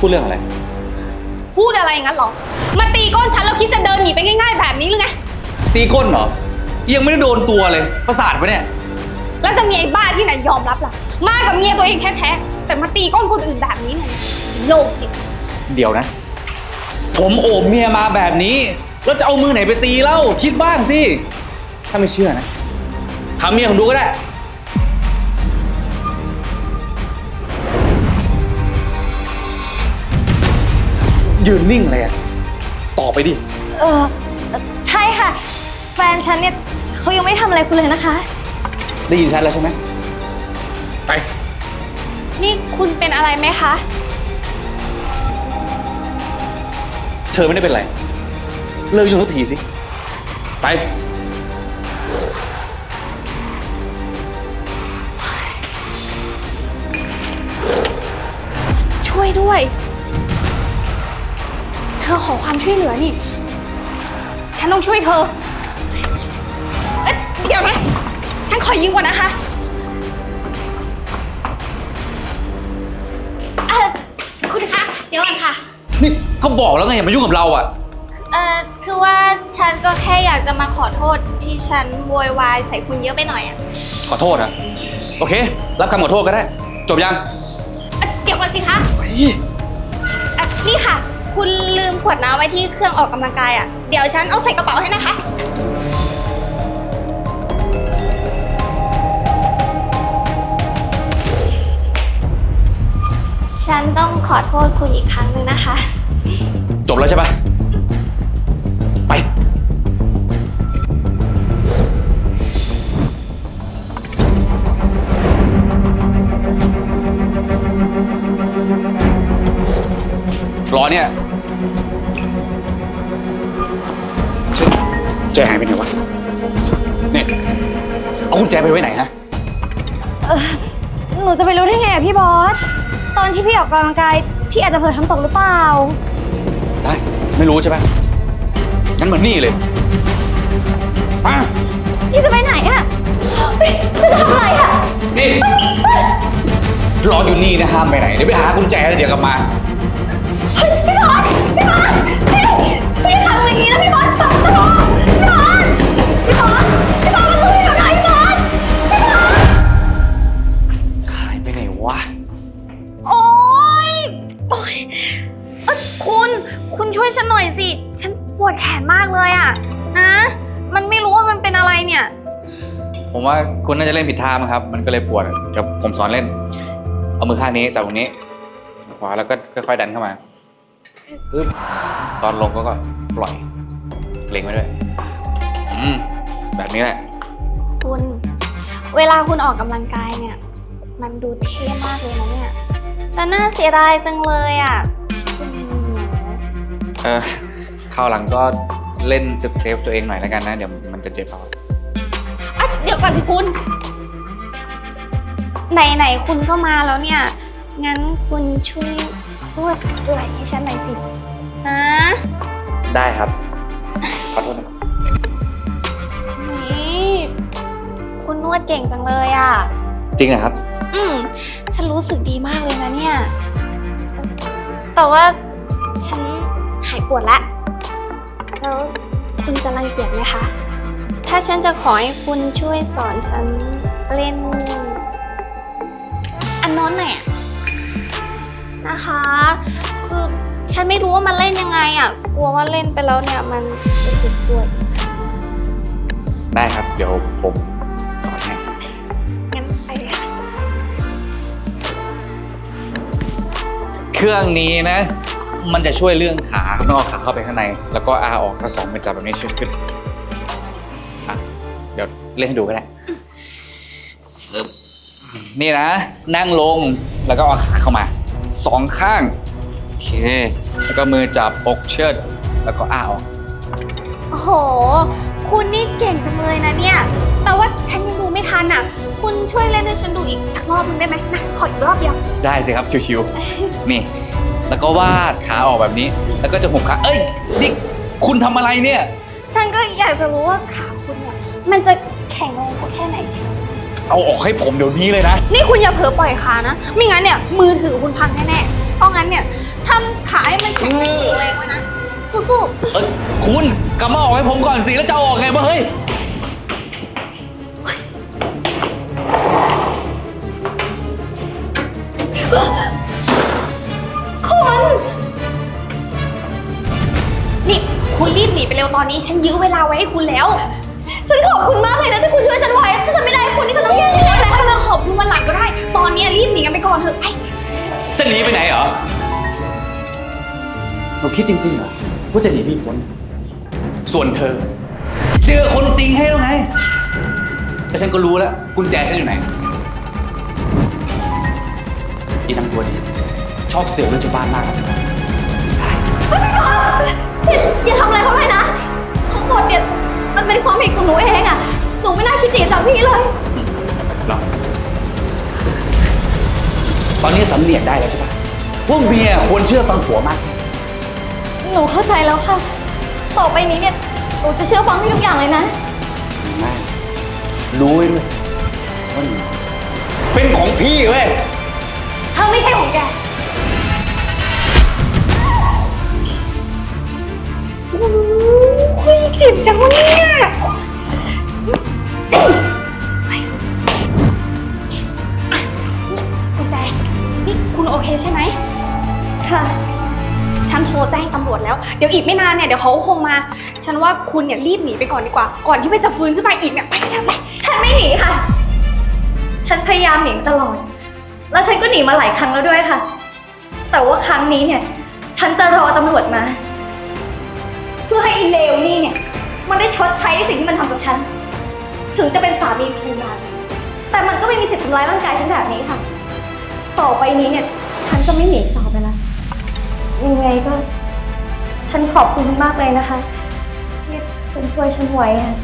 พูดเรื่องอะไร พูดอะไรงั้นเหรอ มาตีก้นฉันแล้วคิดจะเดินหนีไปง่าย ๆ แบบนี้หรือไง ตีก้นเหรอ ยังไม่ได้โดนตัวเลย ประสาทปะเนี่ย แล้วจะมีไอ้บ้าที่ไหนยอมรับล่ะ มากับเมียตัวเองแท้ๆ แต่มาตีก้นคนอื่นแบบนี้เนี่ยโลกจิต เดี๋ยวนะ ผมโอบเมียมาแบบนี้ แล้วจะเอามือไหนไปตีเล่า คิดบ้างสิ ถ้าไม่เชื่อนะถามเมียผมดูก็ได้ ยืนนิ่งเลยอะตอบไปดิ เออใช่ค่ะ แฟนฉันเนี่ยเขายังไม่ทำอะไรคุณเลยนะคะ ได้ยินชัดแล้วใช่ไหม ไป นี่คุณเป็นอะไรไหมคะ เธอไม่ได้เป็นไร เลิกยุ่งสักทีสิ ไป ช่วยด้วยเธอขอความช่วยเหลือนี่ ฉันต้องช่วยเธอเอ๊ะเดี๋ยวนะ ฉันขอยืมก่อนนะคะเอ่อคุณคะ เดี๋ยวก่อนค่ะ นี่ก็บอกแล้วไงอย่ามายุ่งกับเราอะเอ่อ คือว่าฉันก็แค่อยากจะมาขอโทษที่ฉันโวยวายใส่คุณเยอะไปหน่อยอะขอโทษอะโอเค รับคำขอโทษก็ได้ จบยัง เอ่อเดี๋ยวก่อนสิคะไปอะนี่ค่ะ คุณลืมขวดน้ำไว้ที่เครื่องออกกำลังกายอะ เดี๋ยวฉันเอาใส่กระเป๋าให้นะคะ ฉันต้องขอโทษคุณอีกครั้งหนึ่งนะคะ จบแล้วใช่ปะไป รอเนี่ย จหายไปไหนวะเนี่ยเอากุญแจไปไว้ไหนฮะหนูจะไปรู้ได้ไงอะพี่บอส ตอนที่พี่ออกกำลังกาย พี่อาจจะเผลอทำตกหรือเปล่า ได้ ไม่รู้ใช่ปะงั้นเหมือนนี่เลยอะพี่จะไปไหนอะเฮ้ยพี่จะทำอะไรอะนี่รออยู่นี่นะห้ามไปไหน เดี๋ยวไปหากุญแจแล้วเดี๋ยวกลับมาพี่บอส พี่บอสพี่พี่ทำอย่างนี้นะพี่บอสปัดตัว ยเอ้ยคุณ คุณช่วยฉันหน่อยสิ ฉันปวดแขนมากเลยอะนะ มันไม่รู้ว่ามันเป็นอะไรเนี่ย ผมว่าคุณน่าจะเล่นผิดท่ามั้งครับ มันก็เลยปวดเดี๋ยวผมสอนเล่น เอามือข้างนี้จับตรงนี้ ขวาแล้วก็ค่อยๆดันเข้ามาปึ๊บตอนลงก็ก็ปล่อยเล็งไว้ด้วย อืม แบบนี้แหละ คุณ เวลาคุณออกกำลังกายเนี่ย มันดูเท่มากเลยนะเนี่ย แต่น่าเสียดายจังเลยอะคุณเหนียวเออคราวหลังก็เล่นเซฟเซฟๆตัวเองหน่อยแล้วกันนะ เดี๋ยวมันจะเจ็บเอาอะเดี๋ยวก่อนสิคุณ ไหนๆคุณก็มาแล้วเนี่ย งั้นคุณช่วยนวดไหล่ให้ฉันหน่อยสินะได้ครับ ขอโทษนะครับนี่คุณนวดเก่งจังเลยอะ จริงนะครับ อืมฉันรู้สึกดีมากเลยนะเนี่ย แต่ว่าฉันหายปวดละ แล้วคุณจะรังเกียจไหมคะ ถ้าฉันจะขอให้คุณช่วยสอนฉันเล่น อันโน้นหน่อยอะนะคะ คือฉันไม่รู้ว่ามันเล่นยังไงอะกลัวว่าเล่นไปแล้วเนี่ยมันจะเจ็บตัวอีก ได้ครับ เดี๋ยวผม เครื่องนี้นะ มันจะช่วยเรื่องขาครับต้องเอาขาเข้าไปข้างใน แล้วก็อาออกถ้าสองเป็นจับแบบนี้ช่วยขึ้นอะเดี๋ยวเล่นให้ดูก็ได้นี่นะ นั่งลงแล้วก็เอาขาเข้ามาสองข้างโอเค แล้วก็มือจับอกเชิด แล้วก็อ้าออกโอ้โห คุณนี่เก่งจังเลยนะเนี่ย แต่ว่าฉันยังดูไม่ทันอะ คุณช่วยเล่นให้ฉันดูอีกสักรอบนึงได้ไหมนะขออีกรอบเดียว ได้สิครับชิวๆ นี่ แล้วก็วาดขาออกแบบนี้ แล้วก็จะหุบขา เอ้ยนี่คุณทำอะไรเนี่ย ฉันก็อยากจะรู้ว่าขาคุณเนี่ยมันจะแข็งแรงกว่าแค่ไหนเชียวเอาออกให้ผมเดี๋ยวนี้เลยนะ นี่คุณอย่าเผลอปล่อยขานะ ไม่งั้นเนี่ยมือถือคุณพังแน่ๆเพราะงั้นเนี่ยทำขาให้มันแข็งแรงแรงไว้นะ สู้เอ้ยคุณกลับมาออกให้ผมก่อนสิแล้วจะเอาออกไงวะเฮ้ย คุณรีบหนีไปเร็วตอนนี้ฉันยื้อเวลาไว้ให้คุณแล้ว ฉันขอบคุณมากเลยนะที่คุณช่วยฉันไว้ ถ้าฉันไม่ได้คุณนี่ฉันต้องแย่ไม่แน่เป็นเลยไรเราขอบคุณวันหลังก็ได้ ตอนนี้รีบหนีกันไปก่อนเถอะไปจะหนีไปไหนเหรอเราคิดจริงๆเหรอว่าจะหนีพี่พ้นส่วนเธอ เจอคนจริงให้แล้วไงแต่ฉันก็รู้แล้วกุญแจฉันอยู่ไหนอีนางตัวนี้ชอบเสือกเรื่องชาวบ้านมากครับ เป็นความผิดของหนูเองอะหนูไม่น่าคิดหนีจากพี่เลยหรอตอนนี้สำเนียกได้แล้วใช่ปะว่าเมียควรเชื่อฟังผัวมาก หนูเข้าใจแล้วค่ะ ต่อไปนี้เนี่ย หนูจะเชื่อฟังพี่ทุกอย่างเลยนะมากรู้ไว้ด้วยว่าหนูเป็นของพี่เว้ยถ้าไม่ใช่ของแก ค่ะ ฉันโทรแจ้งตำรวจแล้ว เดี๋ยวอีกไม่นานเนี่ยเดี๋ยวเขาคงมา ฉันว่าคุณเนี่ยรีบหนีไปก่อนดีกว่า ก่อนที่มันจะฟื้นขึ้นมาอีกเนี่ยไปแล้วไปฉันไม่หนีค่ะ ฉันพยายามหนีตลอด แล้วฉันก็หนีมาหลายครั้งแล้วด้วยค่ะ แต่ว่าครั้งนี้เนี่ย ฉันจะรอตำรวจมา เพื่อให้อีเลวนี่เนี่ย มันได้ชดใช้ในสิ่งที่มันทำกับฉัน ถึงจะเป็นสามีภรรยาแต่มันก็ไม่มีสิทธิ์ทำร้ายร่างกายฉันแบบนี้ค่ะ ต่อไปนี้เนี่ย ฉันจะไม่หนีต่อไปและ ยังไงก็ ฉันขอบคุณมากเลยนะคะที่คุณช่วยฉันไว้ค่ะ